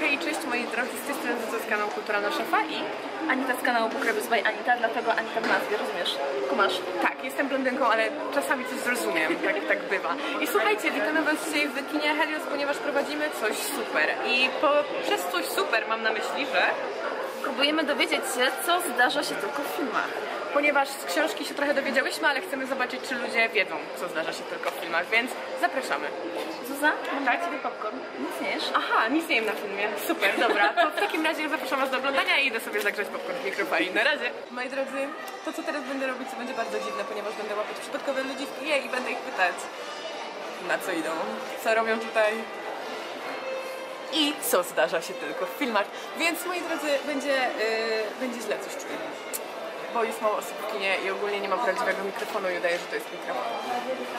Hej, cześć moi drodzy, z tej strony z kanału Kulturalna Szefa i Anita z kanału Pokrebus by Anita, dlatego Anita w nazwie, rozumiesz? Kumasz? tak, jestem blondynką, ale czasami coś zrozumiem, tak, tak bywa. I słuchajcie, witamy was dzisiaj w kinie Helios, ponieważ prowadzimy coś super. I po, przez coś super mam na myśli, że Próbujemy dowiedzieć się, co zdarza się tylko w filmach. ponieważ z książki się trochę dowiedziałyśmy, ale chcemy zobaczyć, czy ludzie wiedzą, co zdarza się tylko filmach, więc zapraszamy. Zuza, mam dać sobie popcorn. Nic nie jesz? Aha, nic nie wiem na filmie. Super, dobra. To w takim razie zapraszam Was do oglądania i idę sobie zagrzać popcorn w mikrofali. Na razie. Moi drodzy, to co teraz będę robić, to będzie bardzo dziwne, ponieważ będę łapać przypadkowe ludzi w kinie i będę ich pytać, na co idą, co robią tutaj i co zdarza się tylko w filmach. Więc moi drodzy, będzie, yy, będzie źle coś czuję. Bo jest mało osób w kinie i ogólnie nie mam prawdziwego mikrofonu i udaję, że to jest mikrofon.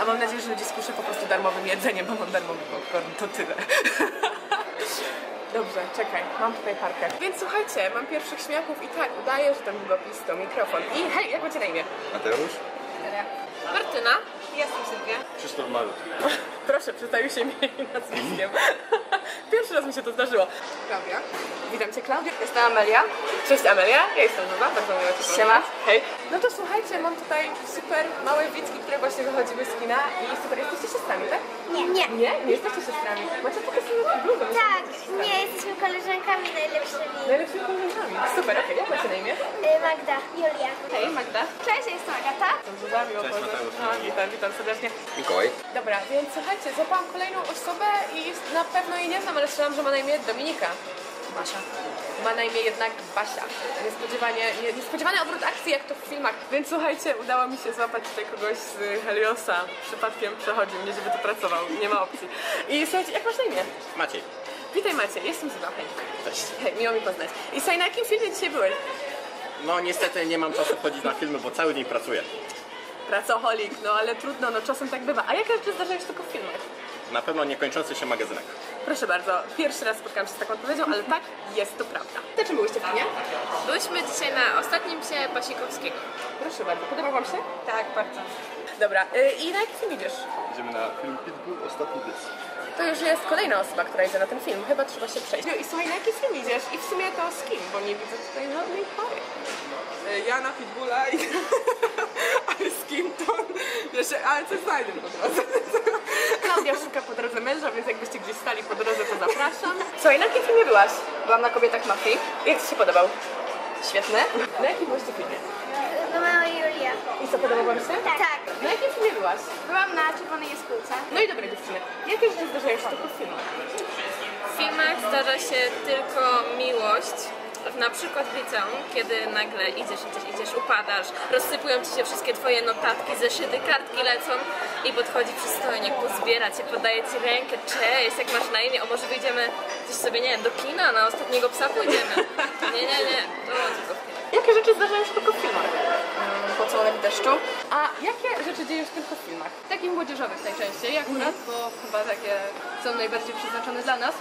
A mam nadzieję, że ludzi skuszę po prostu darmowym jedzeniem, bo mam darmowy popcorn, to tyle. Dobrze, czekaj, mam tutaj parkę. Więc słuchajcie, mam pierwszych śmiałków i tak, udaję, że ten długopis to mikrofon. I hej, jak macie na imię? Mateusz? Martyna. Jestem Sylwia. Krzysztof Malut. Proszę, przedstawił się imię i nazwiskiem. Pierwszy raz mi się to zdarzyło. Klaudia. Witam Cię, Klaudia. Jestem Amelia. Cześć Amelia, ja jestem Zuza, bardzo miło Cię Siema. Hej. No to słuchajcie, mam tutaj super małe widzki, które właśnie wychodziły z kina i super, jesteście siostrami, tak? Nie. Nie. Nie? Nie jesteście siostrami. Macie takie same bluzę. Tak, nie, jesteśmy koleżankami najlepszymi. Najlepszymi koleżankami. Super, okej, jak macie na imię? Y, Magda, Julia. Hej, Magda. Cześć, ja jestem Agata. Jestem Zuza, miło Cześć, poznać. Mateusz. No, witam, witam serdecznie. Mikołaj? Dobra, więc słuchajcie, złapałam kolejną osobę i na pewno jej nie znam, ale strzelam, że ma na imię Dominika. Basia. Ma na imię jednak Basia. Niespodziewanie, nie, niespodziewany obrót akcji, jak to w filmach. Więc słuchajcie, udało mi się złapać tutaj kogoś z Heliosa. Przypadkiem przechodził, nie żeby tu pracował, nie ma opcji. I słuchajcie, jak masz na imię? Maciej. Witaj Macie, jestem Zuza, hej. Cześć. Hej, miło mi poznać. I słuchaj, na jakim filmie dzisiaj byłeś? No niestety nie mam czasu chodzić na filmy, bo cały dzień pracuję. Pracoholik, no ale trudno, no czasem tak bywa. A jakie rzeczy zdarzają się tylko w filmach? Na pewno niekończący się magazynek. Proszę bardzo, pierwszy raz spotkałam się z taką odpowiedzią, ale tak, jest to prawda. Te czym byłyście w kinie? Byliśmy dzisiaj na ostatnim psie Pasikowskiego. Proszę bardzo, podobał wam się? Tak, bardzo. Dobra, y, i na jaki film idziesz? Idziemy na film Pitbull Ostatni Dys. To już jest kolejna osoba, która idzie na ten film. Chyba trzeba się przejść. I słuchaj, na jaki film idziesz? I w sumie to z kim? Bo nie widzę tutaj żadnej pary. Ja na Pitbulla i... ale z kim to... Wiesz, ale coś znajdę po drodze. Klaudia szuka po drodze męża, więc jakbyście gdzieś stali po drodze, to zapraszam. Słuchaj, na jakim filmie byłaś? Byłam na kobietach mafii. Jak Ci się podobał? Świetne. Na jakim byłyście filmie? No mała Julia. I co, podobał Wam się? Tak. tak. Na jakim filmie byłaś? Byłam na Czerwonej Jaskółce. No i dobra dziewczyny, jakie rzeczy zdarzają się tylko w filmach? W filmach zdarza się tylko miłość. Na przykład w liceum, kiedy nagle idziesz, idziesz, idziesz, upadasz, rozsypują ci się wszystkie twoje notatki, zeszyty, kartki lecą i podchodzi przystojniak, pozbiera cię, podaje ci rękę, cześć, jak masz na imię, o może wyjdziemy gdzieś sobie, nie wiem, do kina, na ostatniego psa pójdziemy. Nie, nie, nie, to tylko w kinach. Jakie rzeczy zdarzają się tylko w filmach? Pocałunek w deszczu. A jakie rzeczy dzieją się tylko w filmach? Takich młodzieżowych najczęściej akurat, bo chyba takie są najbardziej przeznaczone dla nas.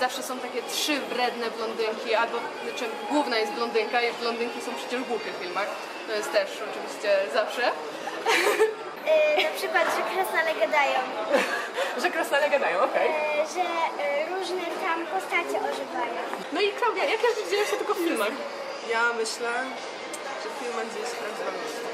Zawsze są takie trzy wredne blondynki, albo znaczy główna jest blondynka i blondynki są przecież głupie w filmach. To jest też oczywiście zawsze. Y, na przykład, że krasnale gadają. Że krasnale gadają, okej. Y, że y, różne tam postacie ożywają. No i Klaudia, jakie rzeczy dzieją się tylko w filmach? Ja myślę, że film będzie się prawdziwa miłość. Yy,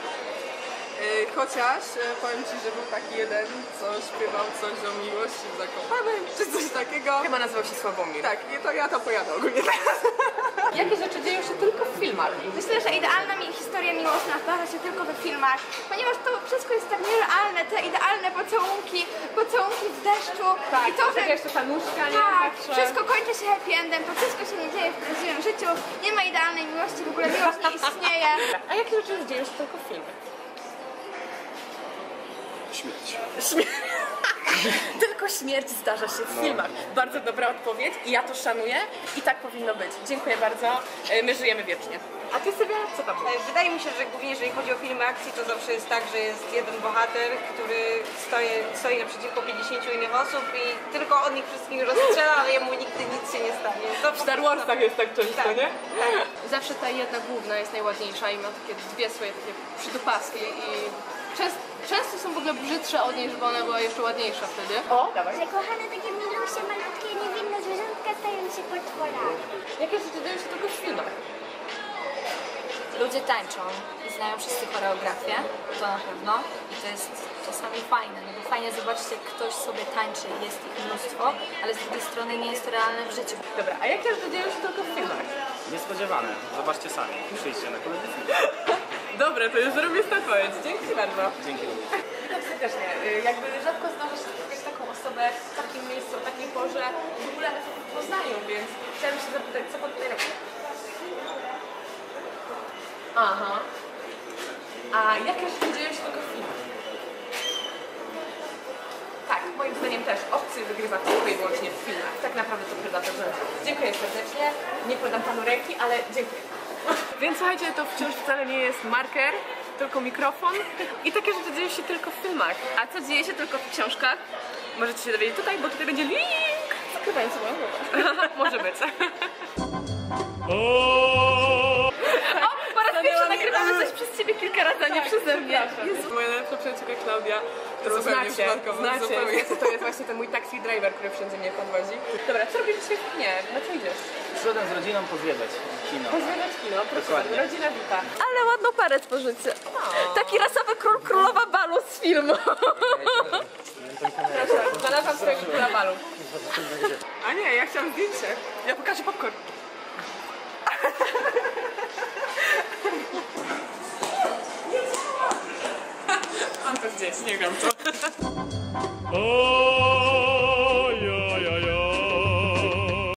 Chociaż e, powiem Ci, że był taki jeden, co śpiewał coś o miłości w Zakopanem, czy coś takiego. Chyba nazywał się Sławomir. Tak, i to ja to pojadę ogólnie teraz. Jakie rzeczy dzieją się tylko w filmach? Myślę, że idealna mi historia miłosna zdarza się tylko we filmach, ponieważ to wszystko jest tak nierealne, te idealne pocałunki, pocałunki w deszczu Tak, i to, że... jeszcze ta nóżka, nie? Tak, Zawsze. wszystko kończy się happy endem, to wszystko się nie dzieje w prawdziwym życiu, nie ma idealnej miłości, w ogóle miłość nie istnieje. A jakie rzeczy dzieją się tylko w filmach? Śmierć. Tylko śmierć zdarza się w filmach. Bardzo dobra odpowiedź i ja to szanuję i tak powinno być. Dziękuję bardzo. E, My żyjemy wiecznie. A ty sobie co tam? E, Wydaje mi się, że głównie jeżeli chodzi o filmy akcji, to zawsze jest tak, że jest jeden bohater, który stoi, stoi naprzeciwko 50 innych osób i tylko on ich wszystkich rozstrzela, ale jemu nigdy nic się nie stanie. To W Star Warsach jest tak często, Tak. nie? Zawsze ta jedna główna jest najładniejsza i ma takie dwie swoje takie przydupaski i często, często są w ogóle brzydsze od niej, żeby ona była jeszcze ładniejsza wtedy. O, dawaj. Że kochane takie milusie, malutkie, niewinne zwierzątka stają się potworami. Jakie rzeczy dzieją się tylko w filmach? Ludzie tańczą i znają wszyscy choreografię, to na pewno. I to jest czasami fajne, no bo fajnie zobaczyć, jak ktoś sobie tańczy, jest ich mnóstwo, ale z drugiej strony nie jest to realne w życiu. Dobra, a jakie rzeczy dzieją się tylko w filmach? Niespodziewane. Zobaczcie sami. Przyjdźcie na kolejny film. Dobre, to już zrobię odpowiedź. Dzięki bardzo. Dzięki. Tak serdecznie. Y, Jakby rzadko zdarza się spotkać taką osobę w takim miejscu, o takiej porze, w ogóle w Poznaniu, więc chciałam się zapytać, co Pan tutaj robi? Aha. A jakie rzeczy dzieją się tylko w filmach? Tak, moim zdaniem też obcy wygrywa tylko i wyłącznie w filmach. Tak naprawdę to predator rządzi. Dziękuję serdecznie. Nie podam panu ręki, ale dziękuję. Więc słuchajcie, to wciąż wcale nie jest marker, tylko mikrofon i takie rzeczy dzieją się tylko w filmach. A co dzieje się tylko w książkach? Możecie się dowiedzieć tutaj, bo tutaj będzie link. Moją głowę. Może być. O, po raz pierwszy nagrywamy coś przez ciebie kilka razy, a nie przeze mnie. Jezu. Moja najlepsza przyjaciółka Klaudia. To zupełnie znacie, przypadkowo, znacie, zupełnie. to jest właśnie ten mój taxi driver, który wszędzie mnie podwozi. Dobra, co robisz dzisiaj? Nie, na co idziesz? Przyszedłem z rodziną pozwiedzać kino. Pozwiedzać kino, proszę Dokładnie. bardzo, rodzina wita. Ale ładną parę tworzycie. Taki rasowy król, królowa balu z filmu. Proszę, znalazłam swojego króla balu. A nie, ja chciałam zdjęcie. Ja pokażę popcorn. Mam to gdzieś, nie wiem co. O!